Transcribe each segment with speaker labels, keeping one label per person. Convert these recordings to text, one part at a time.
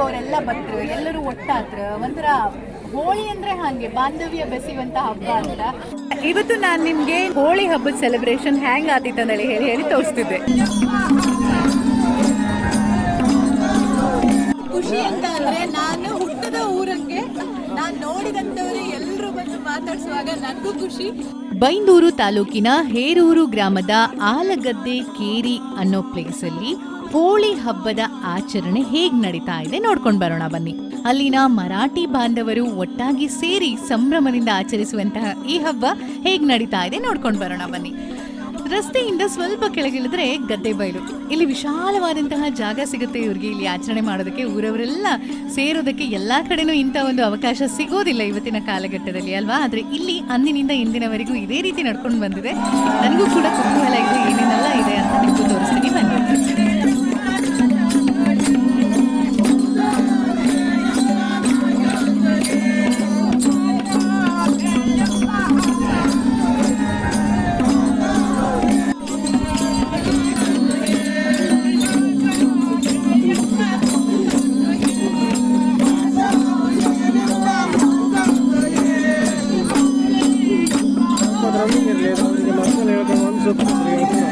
Speaker 1: ಅವರೆಲ್ಲ ಬಂದ್ರು ಎಲ್ಲರೂ ಒಟ್ಟಾತ್ರ ಒಂಥರ ಹೋಳಿ ಅಂದ್ರೆ ಹಾಗೆ ಬಾಂಧವ್ಯ ಬೆಸೆಯುವಂತ ಹಬ್ಬ ಅಂತ. ಇವತ್ತು ನಾನು ನಿಮ್ಗೆ ಹೋಳಿ ಹಬ್ಬದ ಸೆಲೆಬ್ರೇಷನ್ ಹ್ಯಾಂಗ್ ಆದಿತ್ತು ಅಂತ ಹೇಳಿ ಹೇಳಿ ತೋರಿಸ್ತಿದ್ದೆ. ಖುಷಿ ಅಂತ ಅಂದ್ರೆ ನಾನು ಹುಟ್ಟದ ಊರಂಗೆ ನಾನು ನೋಡಿದಂತವ್ರು ಎಲ್ಲರೂ ಬಂದು ಮಾತಾಡಿಸುವಾಗ ನನಗೂ ಖುಷಿ. ಬೈಂದೂರು ತಾಲೂಕಿನ ಹೇರೂರು ಗ್ರಾಮದ ಆಲಗದ್ದೆ ಕೇರಿ ಅನ್ನೋ ಪ್ಲೇಸ್ ಅಲ್ಲಿ ಹೋಳಿ ಹಬ್ಬದ ಆಚರಣೆ ಹೇಗ್ ನಡೀತಾ ಇದೆ ನೋಡ್ಕೊಂಡು ಬರೋಣ ಬನ್ನಿ. ಅಲ್ಲಿನ ಮರಾಠಿ ಬಾಂಧವರು ಒಟ್ಟಾಗಿ ಸೇರಿ ಸಂಭ್ರಮದಿಂದ ಆಚರಿಸುವಂತಹ ಈ ಹಬ್ಬ ಹೇಗ್ ನಡೀತಾ ಇದೆ ನೋಡ್ಕೊಂಡು ಬರೋಣ ಬನ್ನಿ. ರಸ್ತೆಯಿಂದ ಸ್ವಲ್ಪ ಕೆಳಗಿಳಿದ್ರೆ ಗದ್ದೆ ಬಯಲು ಇಲ್ಲಿ ವಿಶಾಲವಾದಂತಹ ಜಾಗ ಸಿಗುತ್ತೆ ಇವ್ರಿಗೆ. ಇಲ್ಲಿ ಆಚರಣೆ ಮಾಡೋದಕ್ಕೆ ಊರವರೆಲ್ಲ ಸೇರೋದಕ್ಕೆ ಎಲ್ಲಾ ಕಡೆನೂ ಇಂಥ ಒಂದು ಅವಕಾಶ ಸಿಗೋದಿಲ್ಲ ಇವತ್ತಿನ ಕಾಲಘಟ್ಟದಲ್ಲಿ, ಅಲ್ವಾ? ಆದ್ರೆ ಇಲ್ಲಿ ಅಂದಿನಿಂದ ಇಂದಿನವರೆಗೂ ಇದೇ ರೀತಿ ನಡ್ಕೊಂಡು ಬಂದಿದೆ. ನನಗೂ ಕೂಡ ಕುತೂಹಲ ಇದೆ, ಏನೇನೆಲ್ಲ ಇದೆ ಅಂತ ನಿಮಗೂ ತೋರಿಸ್ತೀನಿ. ಬನ್ನಿ.
Speaker 2: ಮಕ್ಕಳು ಹೇಳ್ಕೊಂಡು ಒಂದು ಸುತ್ತ ಹೇಳ್ಕೊಂಡು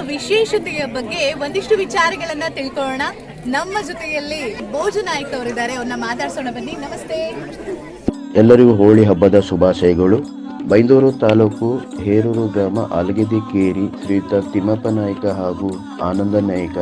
Speaker 2: ವಿಶೇಷತೆಯ ಬಗ್ಗೆ ಒಂದಿಷ್ಟು ವಿಚಾರಗಳನ್ನ ತಿಳ್ಕೊಳ್ಳೋಣ. ನಮ್ಮ ಜೊತೆಯಲ್ಲಿ ಭೋಜ ನಾಯ್ಕ ಅವರಿದ್ದಾರೆ. ಅವ್ರನ್ನ ಮಾತಾಡ್ಸೋಣ ಬನ್ನಿ. ನಮಸ್ತೆ.
Speaker 3: ಎಲ್ಲರಿಗೂ ಹೋಳಿ ಹಬ್ಬದ ಶುಭಾಶಯಗಳು. ಬೈಂದೂರು ತಾಲೂಕು ಹೇರೂರು ಗ್ರಾಮ ಅಲಗಿದಿ ಕೇರಿ, ಶ್ರೀಯುತ ತಿಮ್ಮಪ್ಪ ನಾಯ್ಕ ಹಾಗೂ ಆನಂದ ನಾಯ್ಕ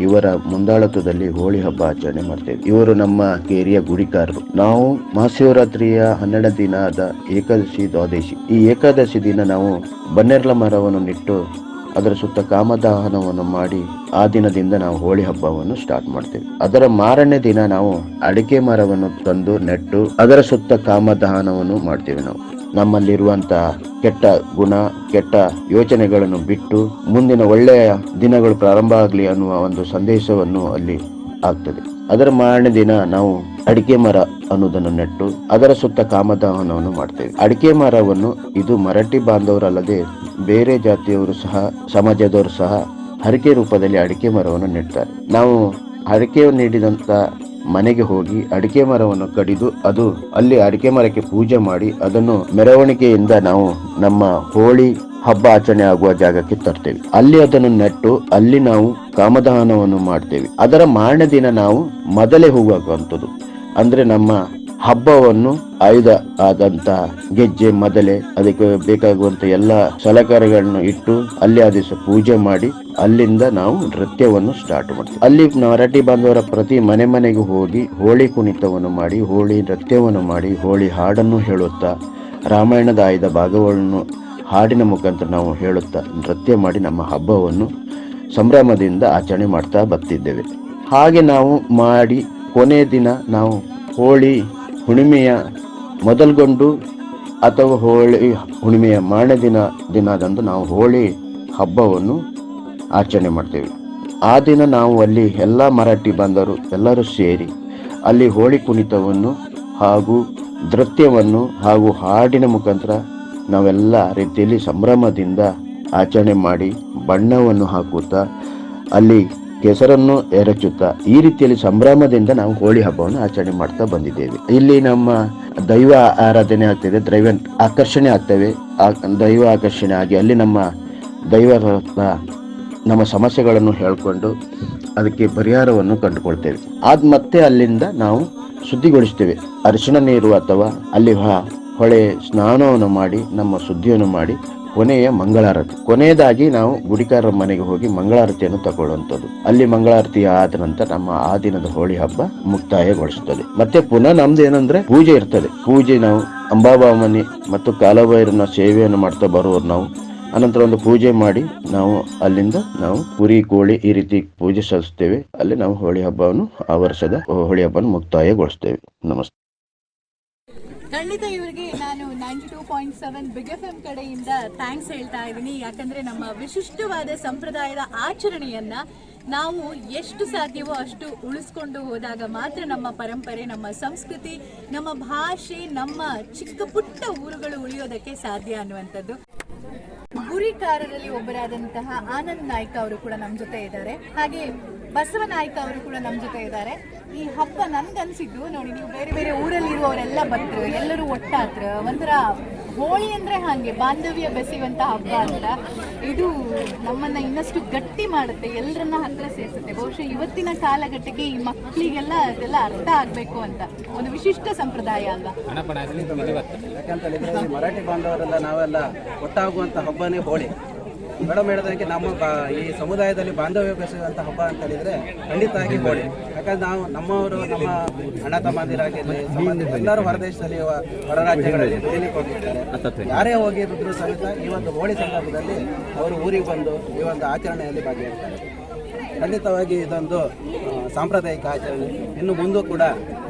Speaker 3: ಇವರ ಮುಂದಾಳತ್ವದಲ್ಲಿ ಹೋಳಿ ಹಬ್ಬ ಆಚರಣೆ ಮಾಡ್ತೇವೆ. ಇವರು ನಮ್ಮ ಕೇರಿಯ ಗುಡಿಕಾರರು. ನಾವು ಮಹಾಶಿವರಾತ್ರಿಯ ಹನ್ನೆರಡು ದಿನದ ಏಕಾದಶಿ ದ್ವಾದಶಿ. ಈ ಏಕಾದಶಿ ದಿನ ನಾವು ಬನ್ನೇರ್ಲ ಮರವನ್ನು ನೆಟ್ಟು ಅದರ ಸುತ್ತ ಕಾಮದಹನವನ್ನು ಮಾಡಿ ಆ ದಿನದಿಂದ ನಾವು ಹೋಳಿ ಹಬ್ಬವನ್ನು ಸ್ಟಾರ್ಟ್ ಮಾಡ್ತೇವೆ. ಅದರ ಮಾರನೇ ದಿನ ನಾವು ಅಡಿಕೆ ಮರವನ್ನು ತಂದು ನೆಟ್ಟು ಅದರ ಸುತ್ತ ಕಾಮದಹನವನ್ನು ಮಾಡ್ತೇವೆ ನಾವು. ನಮ್ಮಲ್ಲಿರುವಂತಹ ಕೆಟ್ಟ ಗುಣ, ಕೆಟ್ಟ ಯೋಚನೆಗಳನ್ನು ಬಿಟ್ಟು ಮುಂದಿನ ಒಳ್ಳೆಯ ದಿನಗಳು ಪ್ರಾರಂಭ ಆಗಲಿ ಅನ್ನುವ ಒಂದು ಸಂದೇಶವನ್ನು ಅಲ್ಲಿ ಆಗ್ತದೆ. ಅದರ ಮಾರನೇ ದಿನ ನಾವು ಅಡಿಕೆ ಮರ ಅನ್ನೋದನ್ನು ನೆಟ್ಟು ಅದರ ಸುತ್ತ ಕಾಮದಹನವನ್ನು ಮಾಡ್ತೇವೆ. ಅಡಿಕೆ ಮರವನ್ನು ಇದು ಮರಾಠಿ ಬಾಂಧವರಲ್ಲದೆ ಬೇರೆ ಜಾತಿಯವರು ಸಹ, ಸಮಾಜದವರು ಸಹ ಹರಿಕೆ ರೂಪದಲ್ಲಿ ಅಡಿಕೆ ಮರವನ್ನು ನೆಡ್ತಾರೆ. ನಾವು ಹರಕೆ ನೀಡಿದಂತ ಮನೆಗೆ ಹೋಗಿ ಅಡಿಕೆ ಮರವನ್ನು ಕಡಿದು ಅದು ಅಲ್ಲಿ ಅಡಿಕೆ ಮರಕ್ಕೆ ಪೂಜೆ ಮಾಡಿ ಅದನ್ನು ಮೆರವಣಿಗೆಯಿಂದ ನಾವು ನಮ್ಮ ಹೋಳಿ ಹಬ್ಬ ಆಚರಣೆ ಆಗುವ ಜಾಗಕ್ಕೆ ತರ್ತೇವೆ. ಅಲ್ಲಿ ಅದನ್ನು ನೆಟ್ಟು ಅಲ್ಲಿ ನಾವು ಕಾಮದಹನವನ್ನು ಮಾಡ್ತೇವೆ. ಅದರ ಮಾರನೇ ದಿನ ನಾವು ಮೊದಲೇ ಹೋಗುವಂಥದ್ದು ಅಂದ್ರೆ ನಮ್ಮ ಹಬ್ಬವನ್ನು ಆಯುಧ ಆದಂತ ಗೆಜ್ಜೆ ಮೊದಲೇ ಅದಕ್ಕೆ ಬೇಕಾಗುವಂತ ಎಲ್ಲ ಸಲಕರಣೆಗಳನ್ನು ಇಟ್ಟು ಅಲ್ಲಿ ಆ ದಿವಸ ಪೂಜೆ ಮಾಡಿ ಅಲ್ಲಿಂದ ನಾವು ನೃತ್ಯವನ್ನು ಸ್ಟಾರ್ಟ್ ಮಾಡ್ತೀವಿ. ಅಲ್ಲಿ ಮರಾಠಿ ಬಾಂಧವರ ಪ್ರತಿ ಮನೆ ಮನೆಗೆ ಹೋಗಿ ಹೋಳಿ ಕುಣಿತವನ್ನು ಮಾಡಿ, ಹೋಳಿ ನೃತ್ಯವನ್ನು ಮಾಡಿ, ಹೋಳಿ ಹಾಡನ್ನು ಹೇಳುತ್ತಾ, ರಾಮಾಯಣದ ಆಯ್ದ ಭಾಗವನ್ನು ಹಾಡಿನ ಮುಖಾಂತರ ನಾವು ಹೇಳುತ್ತಾ ನೃತ್ಯ ಮಾಡಿ ನಮ್ಮ ಹಬ್ಬವನ್ನು ಸಂಭ್ರಮದಿಂದ ಆಚರಣೆ ಮಾಡ್ತಾ ಬರ್ತಿದ್ದೇವೆ. ಹಾಗೆ ನಾವು ಮಾಡಿ ಕೊನೆಯ ದಿನ ನಾವು ಹೋಳಿ ಹುಣ್ಣಿಮೆಯ ಮೊದಲ್ಗೊಂಡು ಅಥವಾ ಹೋಳಿ ಹುಣ್ಣಿಮೆಯ ಮಾರನೇ ದಿನ ದಿನದಂದು ನಾವು ಹೋಳಿ ಹಬ್ಬವನ್ನು ಆಚರಣೆ ಮಾಡ್ತೇವೆ. ಆ ದಿನ ನಾವು ಅಲ್ಲಿ ಎಲ್ಲ ಮರಾಠಿ ಬಂದರು ಎಲ್ಲರೂ ಸೇರಿ ಅಲ್ಲಿ ಹೋಳಿ ಕುಣಿತವನ್ನು ಹಾಗೂ ನೃತ್ಯವನ್ನು ಹಾಗೂ ಹಾಡಿನ ಮುಖಾಂತರ ನಾವೆಲ್ಲ ರೀತಿಯಲ್ಲಿ ಸಂಭ್ರಮದಿಂದ ಆಚರಣೆ ಮಾಡಿ ಬಣ್ಣವನ್ನು ಹಾಕುತ್ತಾ ಅಲ್ಲಿ ಕೆಸರನ್ನು ಎರಚುತ್ತಾ ಈ ರೀತಿಯಲ್ಲಿ ಸಂಭ್ರಮದಿಂದ ನಾವು ಹೋಳಿ ಹಬ್ಬವನ್ನು ಆಚರಣೆ ಮಾಡ್ತಾ ಬಂದಿದ್ದೇವೆ. ಇಲ್ಲಿ ನಮ್ಮ ದೈವ ಆರಾಧನೆ ಆಗ್ತದೆ, ದೈವ ಆಕರ್ಷಣೆ ಆಗ್ತವೆ. ದೈವ ಆಕರ್ಷಣೆ ಆಗಿ ಅಲ್ಲಿ ನಮ್ಮ ದೈವ ನಮ್ಮ ಸಮಸ್ಯೆಗಳನ್ನು ಹೇಳಿಕೊಂಡು ಅದಕ್ಕೆ ಪರಿಹಾರವನ್ನು ಕಂಡುಕೊಳ್ತೇವೆ. ಆದ ಮತ್ತೆ ಅಲ್ಲಿಂದ ನಾವು ಶುದ್ಧಿಗೊಳಿಸ್ತೇವೆ. ಅರಿಶಿಣ ನೀರು ಅಥವಾ ಅಲ್ಲಿ ಹೊಳೆ ಸ್ನಾನವನ್ನು ಮಾಡಿ, ನಮ್ಮ ಶುದ್ಧಿಯನ್ನು ಮಾಡಿ ಕೊನೆಯ ಮಂಗಳಾರತಿ. ಕೊನೆಯದಾಗಿ ನಾವು ಗುಡಿಕಾರರ ಮನೆಗೆ ಹೋಗಿ ಮಂಗಳಾರತಿಯನ್ನು ತಗೊಳ್ಳುವಂಥದ್ದು. ಅಲ್ಲಿ ಮಂಗಳಾರತಿ ಆದ ನಂತರ ನಮ್ಮ ಆ ದಿನದ ಹೋಳಿ ಹಬ್ಬ ಮುಕ್ತಾಯಗೊಳಿಸುತ್ತದೆ. ಮತ್ತೆ ಪುನಃ ನಮ್ದು ಏನಂದ್ರೆ ಪೂಜೆ ಇರ್ತದೆ. ಪೂಜೆ ನಾವು ಅಂಬಾಬಾಮನಿ ಮತ್ತು ಕಾಲಭೈರನ ಸೇವೆಯನ್ನು ಮಾಡ್ತಾ ಬರುವವರು ನಾವು. ಅನಂತರ ಒಂದು ಪೂಜೆ ಮಾಡಿ ನಾವು ಅಲ್ಲಿಂದ ನಾವು ಕುರಿ, ಕೋಳಿ ಈ ರೀತಿ ಪೂಜೆ ಸಲ್ಲಿಸ್ತೇವೆ ಅಲ್ಲಿ ನಾವು ಹೋಳಿ ಹಬ್ಬವನ್ನು, ಆ ವರ್ಷದ ಹೋಳಿ ಹಬ್ಬವನ್ನು ಮುಕ್ತಾಯಗೊಳಿಸ್ತೇವೆ ನಮಸ್ತೆ.
Speaker 1: ಖಂಡಿತ ಇವರಿಗೆ ನಾನು ninety two point seven big F M ಕಡೆಯಿಂದ ಥ್ಯಾಂಕ್ಸ್ ಹೇಳ್ತಾ ಇದ್ದೀನಿ. ಯಾಕಂದ್ರೆ ನಮ್ಮ ವಿಶಿಷ್ಟವಾದ ಸಂಪ್ರದಾಯದ ಆಚರಣೆಯನ್ನ ನಾವು ಎಷ್ಟು ಸಾಧ್ಯವೋ ಅಷ್ಟು ಉಳಿಸ್ಕೊಂಡು ಹೋದಾಗ ಮಾತ್ರ ನಮ್ಮ ಪರಂಪರೆ, ನಮ್ಮ ಸಂಸ್ಕೃತಿ, ನಮ್ಮ ಭಾಷೆ, ನಮ್ಮ ಚಿಕ್ಕ ಪುಟ್ಟ ಊರುಗಳು ಉಳಿಯೋದಕ್ಕೆ ಸಾಧ್ಯ ಅನ್ನುವಂಥದ್ದು. ಗುರಿಕಾರರಲ್ಲಿ ಒಬ್ಬರಾದಂತಹ ಆನಂದ್ ನಾಯ್ಕ ಅವರು ಕೂಡ ನಮ್ಮ ಜೊತೆ ಇದ್ದಾರೆ. ಹಾಗೆ ಬಸವ ನಾಯ್ಕ ಅವರು ಕೂಡ ನಮ್ಮ ಜೊತೆ ಇದ್ದಾರೆ. ಈ ಹಬ್ಬ ನನ್ಗನ್ಸಿದ್ದು ನೋಡಿ ನೀವು ಬೇರೆ ಬೇರೆ ಊರಲ್ಲಿರುವವರೆಲ್ಲ ಬಂದ್ರು ಎಲ್ಲರೂ ಒಟ್ಟಾತ್ರ ಒಂಥರ ಹೋಳಿ ಅಂದ್ರೆ ಹಾಗೆ ಬಾಂಧವ್ಯ ಬೆಸೆಯುವಂತ ಹಬ್ಬ ಅಂತ. ಇದು ನಮ್ಮನ್ನ ಇನ್ನಷ್ಟು ಗಟ್ಟಿ ಮಾಡುತ್ತೆ ಎಲ್ಲರನ್ನ ಹತ್ರ ಸೇರಿಸುತ್ತೆ. ಬಹುಶಃ ಇವತ್ತಿನ ಕಾಲಘಟ್ಟಕ್ಕೆ ಈ ಮಕ್ಕಳಿಗೆಲ್ಲ ಅದೆಲ್ಲ ಅರ್ಥ ಆಗ್ಬೇಕು ಅಂತ. ಒಂದು ವಿಶಿಷ್ಟ ಸಂಪ್ರದಾಯ ಅಲ್ಲ
Speaker 2: ಯಾಕಂತ ಮರಾಠಿ ಬಾಂಧವರೆಲ್ಲ ನಾವೆಲ್ಲ ಒಟ್ಟಾಗುವಂತ ಹಬ್ಬನೇ ಹೋಳಿ. ಮೇಡಮ್ ಹೇಳಿದಂಗೆ ನಮ್ಮ ಈ ಸಮುದಾಯದಲ್ಲಿ ಬಾಂಧವ್ಯ ಬೆಸೆಯುವಂಥ ಹಬ್ಬ ಅಂತ ಹೇಳಿದ್ರೆ ಆಗಿ ಹೋಳಿ. ಯಾಕಂದ್ರೆ ನಾವು ನಮ್ಮವರು ನಮ್ಮ ಅಣ್ಣ ತಮ್ಮಂದಿರಾಗಿರಲಿ ಎಲ್ಲರೂ ಹೊರದೇಶದಲ್ಲಿ ಹೊರ ರಾಜ್ಯಗಳಲ್ಲಿ ಹೋಗಿರ್ತಾರೆ ಯಾರೇ ಹೋಗಿದ್ರು ಸಹಿತ ಈ ಒಂದು ಹೋಳಿ ಸಂದರ್ಭದಲ್ಲಿ ಅವರು ಊರಿಗೆ ಬಂದು ಈ ಒಂದು ಆಚರಣೆಯಲ್ಲಿ ಭಾಗಿಯಾಗ್ತಾರೆ. ಖಂಡಿತವಾಗಿ ಇದೊಂದು ಸಾಂಪ್ರದಾಯಿಕ ಆಚರಣೆ. ಇನ್ನು ಮುಂದೂ ಕೂಡ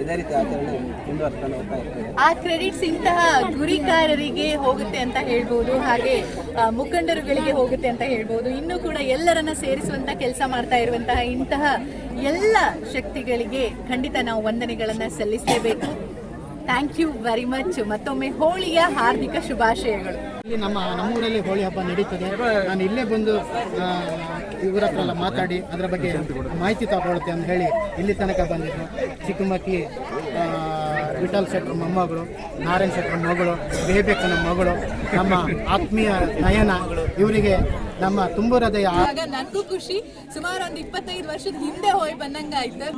Speaker 2: ಇದೇ ರೀತಿ ಆಚರಣೆ ಮುಂದುವರ್ಸ್ಕೊಂಡು ಹೋಗ್ತಾ ಇರ್ತೇವೆ.
Speaker 1: ಆ ಕ್ರೆಡಿಟ್ಸ್ ಇಂತಹ ಗುರಿಕಾರರಿಗೆ ಹೋಗುತ್ತೆ ಅಂತ ಹೇಳ್ಬೋದು ಹಾಗೆ ಮುಖಂಡರುಗಳಿಗೆ ಹೋಗುತ್ತೆ ಅಂತ ಹೇಳ್ಬೋದು. ಇನ್ನೂ ಕೂಡ ಎಲ್ಲರನ್ನ ಸೇರಿಸುವಂತ ಕೆಲಸ ಮಾಡ್ತಾ ಇರುವಂತಹ ಇಂತಹ ಎಲ್ಲ ಶಕ್ತಿಗಳಿಗೆ ಖಂಡಿತ ನಾವು ವಂದನೆಗಳನ್ನ ಸಲ್ಲಿಸಲೇಬೇಕು. ಥ್ಯಾಂಕ್ ಯು ವೆರಿ ಮಚ್ ಮತ್ತೊಮ್ಮೆ ಹೋಳಿಯ ಹಾರ್ದಿಕ ಶುಭಾಶಯಗಳು.
Speaker 4: ಇಲ್ಲಿ ನಮ್ಮ ನಮ್ಮೂರಲ್ಲಿ ಹೋಳಿ ಹಬ್ಬ ನಡೀತದೆ. ನಾನು ಇಲ್ಲೇ ಬಂದು ಇವರ ಹತ್ರ ಮಾತಾಡಿ ಅದರ ಬಗ್ಗೆ ಮಾಹಿತಿ ತಗೊಳುತ್ತೆ ಅಂತ ಹೇಳಿ ಇಲ್ಲಿ ತನಕ ಬಂದಿದ್ರು. ಚಿಕ್ಕಮಕ್ಕಿ ವಿಠಲ್ ಶೆಟ್ರ್ ಮೊಮ್ಮಗಳು, ನಾರಾಯಣ್ ಶೆಟ್ರ್ ಮಗಳು ಬೇಬೇಕನ ಮಗಳು, ನಮ್ಮ ಆತ್ಮೀಯ ನಯನ, ಇವರಿಗೆ ನಮ್ಮ ತುಂಬು ಹೃದಯ
Speaker 1: ನನಗೂ ಖುಷಿ. ಸುಮಾರು ಒಂದು ಇಪ್ಪತ್ತೈದು ವರ್ಷದ ಹಿಂದೆ ಹೋಗಿ ಬಂದಂಗಾಯ್ತು.